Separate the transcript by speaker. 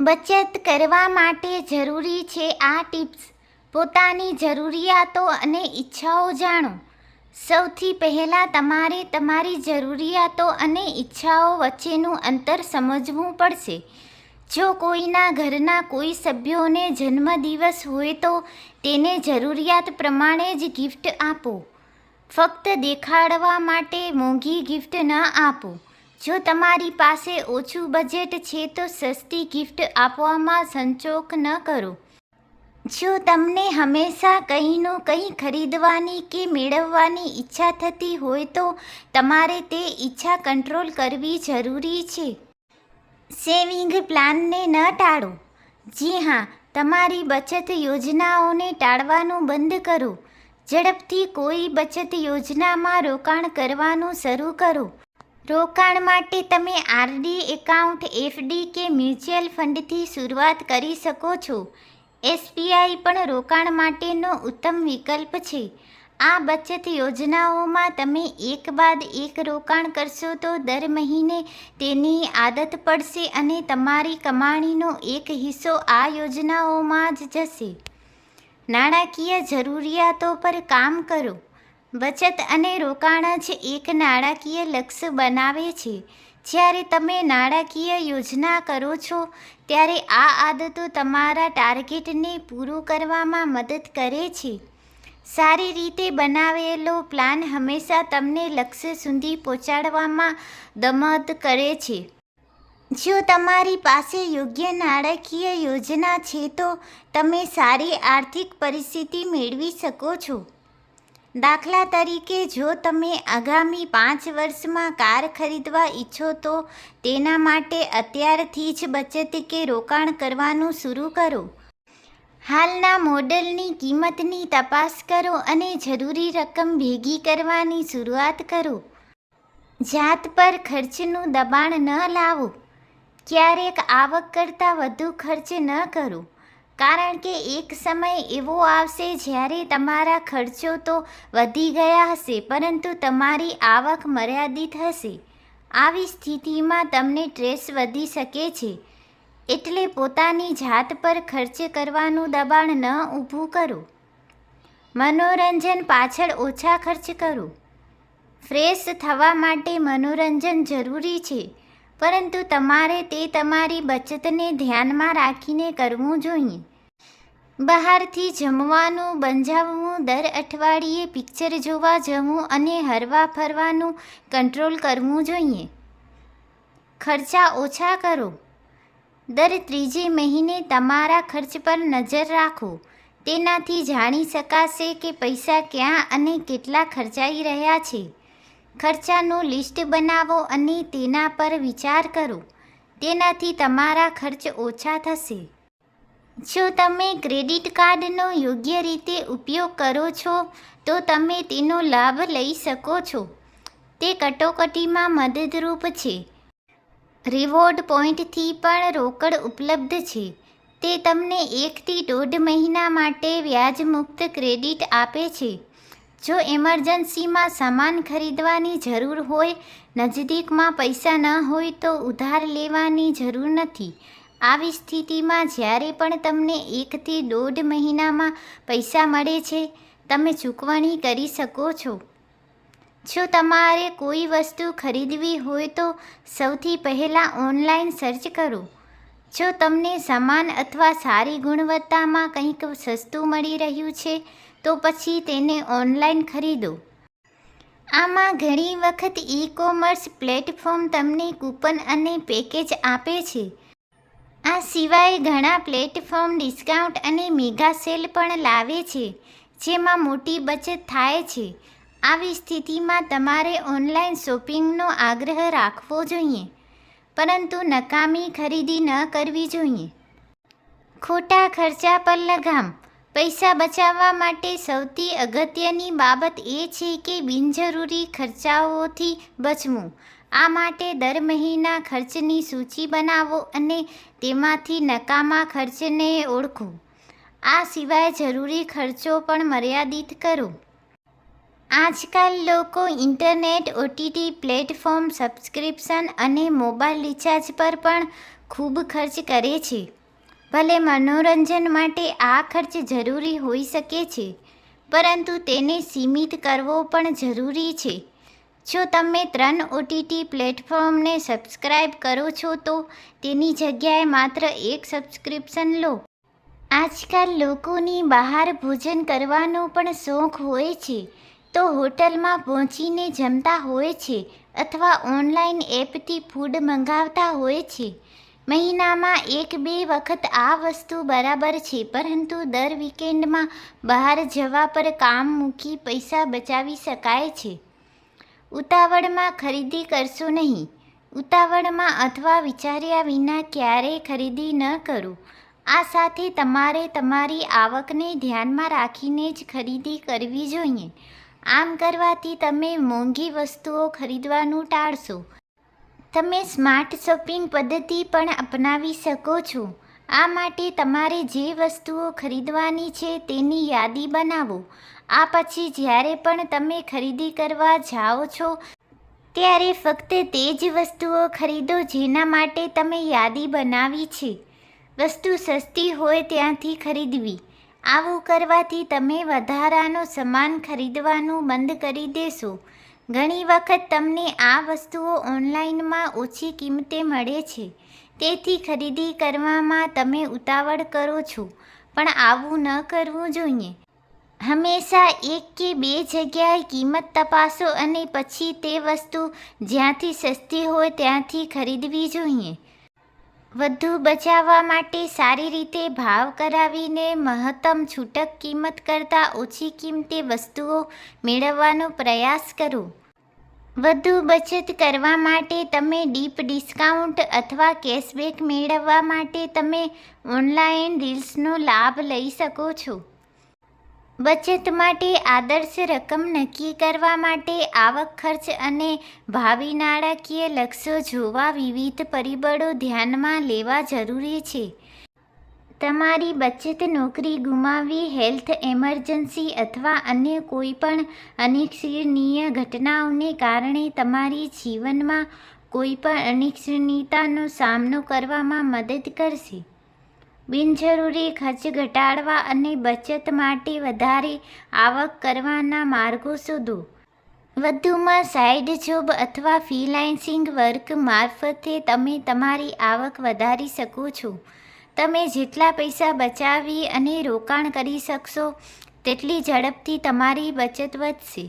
Speaker 1: બચત કરવા માટે જરૂરી છે આ ટિપ્સ. પોતાની જરૂરિયાતો અને ઈચ્છાઓ જાણો. સૌથી પહેલાં તમારે તમારી જરૂરિયાતો અને ઈચ્છાઓ વચ્ચેનું અંતર સમજવું પડશે. જો કોઈના ઘરના કોઈ સભ્યોને જન્મદિવસ હોય તો તેને જરૂરિયાત પ્રમાણે જ ગિફ્ટ આપો. ફક્ત દેખાડવા માટે મોંઘી ગિફ્ટ ન આપો. જો તમારી પાસે ઓછું બજેટ છે તો સસ્તી ગિફ્ટ આપવામાં સંચોક ન કરો. જો તમને હંમેશા કંઈનું કંઈ ખરીદવાની કે મેળવવાની ઈચ્છા થતી હોય તો તમારે તે ઈચ્છા કંટ્રોલ કરવી જરૂરી છે. સેવિંગ પ્લાનને ન ટાળો. જી હા, તમારી બચત યોજનાઓને ટાળવાનું બંધ કરો. ઝડપથી કોઈ બચત યોજનામાં રોકાણ કરવાનું શરૂ કરો. રોકાણ માટે તમે આરડી એકાઉન્ટ, એફડી કે મ્યુચ્યુઅલ ફંડથી શરૂઆત કરી શકો છો. એસબીઆઈ પણ રોકાણ માટેનો ઉત્તમ વિકલ્પ છે. આ બચત યોજનાઓમાં તમે એક બાદ એક રોકાણ કરશો તો દર મહિને તેની આદત પડશે અને તમારી કમાણીનો એક હિસ્સો આ યોજનાઓમાં જ જશે. નાણાકીય જરૂરિયાતો પર કામ કરો. બચત અને રોકાણ જ એક નાણાકીય લક્ષ્ય બનાવે છે. જ્યારે તમે નાણાકીય યોજના કરો છો, ત્યારે આ આદતો તમારા ટાર્ગેટને પૂરું કરવામાં મદદ કરે છે. સારી રીતે બનાવેલો પ્લાન હંમેશા તમને લક્ષ્ય સુધી પહોંચાડવામાં દમદ કરે છે. જો તમારી પાસે યોગ્ય નાણાકીય યોજના છે, તો તમે સારી આર્થિક પરિસ્થિતિ મેળવી શકો છો. દાખલા તરીકે જો તમે આગામી પાંચ વર્ષમાં કાર ખરીદવા ઈચ્છો તો તેના માટે અત્યારથી જ બચત કે રોકાણ કરવાનું શરૂ કરો. હાલના મોડલની કિંમતની તપાસ કરો અને જરૂરી રકમ ભેગી કરવાની શરૂઆત કરો. જાત પર ખર્ચનું દબાણ ન લાવો. ક્યારેક આવક કરતાં વધુ ખર્ચ ન કરો. કારણ કે એક સમય એવો આવશે જ્યારે તમારા ખર્ચો તો વધી ગયા હશે, પરંતુ તમારી આવક મર્યાદિત હશે. આવી સ્થિતિમાં તમને સ્ટ્રેસ વધી શકે છે. એટલે પોતાની જાત પર ખર્ચ કરવાનું દબાણ ન ઊભું કરો. મનોરંજન પાછળ ઓછા ખર્ચ કરો. ફ્રેશ થવા માટે મનોરંજન જરૂરી છે. પરંતુ તમારે તે તમારી બચતને ધ્યાનમાં રાખીને કરવું જોઈએ. બહારથી જમવાનું બંજાવવું દર અઠવાડિયે પિક્ચર જોવા જવું અને હરવા ફરવાનું કંટ્રોલ કરવું જોઈએ. ખર્ચા ઓછા કરો. દર ત્રીજે મહિને તમારા ખર્ચ પર નજર રાખો. તેનાથી જાણી શકાશે કે પૈસા ક્યાં અને કેટલા ખર્ચાઈ રહ્યા છે. ખર્ચાનું લિસ્ટ બનાવો અને તેના પર વિચાર કરો. તેનાથી તમારા ખર્ચ ઓછા થશે. જો તમે ક્રેડિટ કાર્ડનો યોગ્ય રીતે ઉપયોગ કરો છો, તો તમે તેનો લાભ લઈ શકો છો. તે કટોકટીમાં મદદરૂપ છે. રિવોર્ડ પોઈન્ટથી પણ રોકડ ઉપલબ્ધ છે. તે તમને એકથી દોઢ મહિના માટે વ્યાજ મુક્ત ક્રેડિટ આપે છે. જો ઇમરજન્સીમાં સામાન ખરીદવાની જરૂર હોય નજદીકમાં પૈસા ન હોય તો ઉધાર લેવાની જરૂર નથી. આવી સ્થિતિમાં જ્યારે પણ તમને એકથી દોઢ મહિનામાં પૈસા મળે છે, તમે ચૂકવણી કરી શકો છો. જો તમારે કોઈ વસ્તુ ખરીદવી હોય તો સૌથી પહેલાં ઓનલાઈન સર્ચ કરો. જો તમને સામાન અથવા સારી ગુણવત્તામાં કંઈક સસ્તું મળી રહ્યું છે તો પછી તેને ઓનલાઈન ખરીદો. આમાં ઘણી વખત ઈ કોમર્સ પ્લેટફોર્મ તમને કૂપન અને પેકેજ આપે છે. આ સિવાય ઘણા પ્લેટફોર્મ ડિસ્કાઉન્ટ અને મેગા સેલ પણ લાવે છે, જેમાં મોટી બચત થાય છે. આવી સ્થિતિમાં તમારે ઓનલાઈન શોપિંગનો આગ્રહ રાખવો જોઈએ, પરંતુ નકામી ખરીદી ન કરવી જોઈએ. ખોટા ખર્ચા પર લગામ. પૈસા બચાવવા માટે સૌથી અગત્યની બાબત એ છે કે બિનજરૂરી ખર્ચાઓથી બચવું. આ માટે દર મહિના ખર્ચની સૂચિ બનાવો અને તેમાંથી નકામા ખર્ચને ઓળખો. આ સિવાય જરૂરી ખર્ચો પણ મર્યાદિત કરો. આજકાલ લોકો ઇન્ટરનેટ, ઓટીટી પ્લેટફોર્મ, સબસ્ક્રિપ્શન અને મોબાઈલ રિચાર્જ પર પણ ખૂબ ખર્ચ કરે છે. ભલે મનોરંજન માટે આ ખર્ચ જરૂરી હોઈ શકે છે, પરંતુ તેને સીમિત કરવો પણ જરૂરી છે. જો તમે ત્રણ ઓટીટી પ્લેટફોર્મને સબસ્ક્રાઇબ કરો છો તો તેની જગ્યાએ માત્ર એક સબસ્ક્રિપ્શન લો. આજકાલ લોકોની બહાર ભોજન કરવાનો પણ શોખ હોય છે, તો હોટલમાં પહોંચીને જમતા હોય છે અથવા ઓનલાઈન એપથી ફૂડ મંગાવતા હોય છે. મહિનામાં એક બે વખત આ વસ્તુ બરાબર છે, પરંતુ દર વીકેન્ડમાં બહાર જવા પર કામ મૂકી પૈસા બચાવી શકાય છે. ઉતાવળમાં ખરીદી કરશો નહીં. ઉતાવળમાં અથવા વિચાર્યા વિના ક્યારેય ખરીદી ન કરો. આ સાથે તમારે તમારી આવકને ધ્યાનમાં રાખીને જ ખરીદી કરવી જોઈએ. આમ કરવાથી તમે મોંઘી વસ્તુઓ ખરીદવાનું ટાળશો. તમે સ્માર્ટ શોપિંગ પદ્ધતિ પણ અપનાવી શકો છો. આ માટે તમારે જે વસ્તુઓ ખરીદવાની છે તેની યાદી બનાવો. આ પછી જ્યારે પણ તમે ખરીદી કરવા જાઓ છો, ત્યારે ફક્ત તે જ વસ્તુઓ ખરીદો જેના માટે તમે યાદી બનાવી છે. વસ્તુ સસ્તી હોય ત્યાંથી ખરીદવી. આવું કરવાથી તમે વધારાનો સામાન ખરીદવાનું બંધ કરી દેશો. ઘણી વખત તમને આ વસ્તુઓ ઓનલાઈનમાં ઓછી કિંમતે મળે છે. તેથી ખરીદી કરવામાં તમે ઉતાવળ કરો છો, પણ આવું ન કરવું જોઈએ. હંમેશા એક કે બે જગ્યાએ કિંમત તપાસો અને પછી તે વસ્તુ જ્યાંથી સસ્તી હોય ત્યાંથી ખરીદવી જોઈએ. વધુ બચાવવા માટે સારી રીતે ભાવ કરાવીને મહત્તમ છૂટક કિંમત કરતાં ઓછી કિંમતે વસ્તુઓ મેળવવાનો પ્રયાસ કરો. વધુ બચત કરવા માટે તમે ડીપ ડિસ્કાઉન્ટ અથવા કેશબેક મેળવવા માટે તમે ઓનલાઈન રીલ્સનો લાભ લઈ શકો છો. બચત માટે આદર્શ રકમ નક્કી કરવા માટે આવક ખર્ચ અને ભાવિ નાણાકીય લક્ષ્યો જોવા વિવિધ પરિબળો ધ્યાનમાં લેવા જરૂરી છે. તમારી બચત નોકરી ગુમાવી હેલ્થ એમરજન્સી અથવા અન્ય કોઈપણ અનિચ્છનીય ઘટનાઓને કારણે તમારી જીવનમાં કોઈપણ અનિચ્છનીયતાનો સામનો કરવામાં મદદ કરશે. બિનજરૂરી ખર્ચ ઘટાડવા અને બચત માટે વધારે આવક કરવાના માર્ગો શોધો. વધુમાં સાઇડ જોબ અથવા ફ્રીલાન્સિંગ વર્ક મારફતે તમે તમારી આવક વધારી શકો છો. તમે જેટલા પૈસા બચાવી અને રોકાણ કરી શકશો, તેટલી ઝડપથી તમારી બચત વધશે.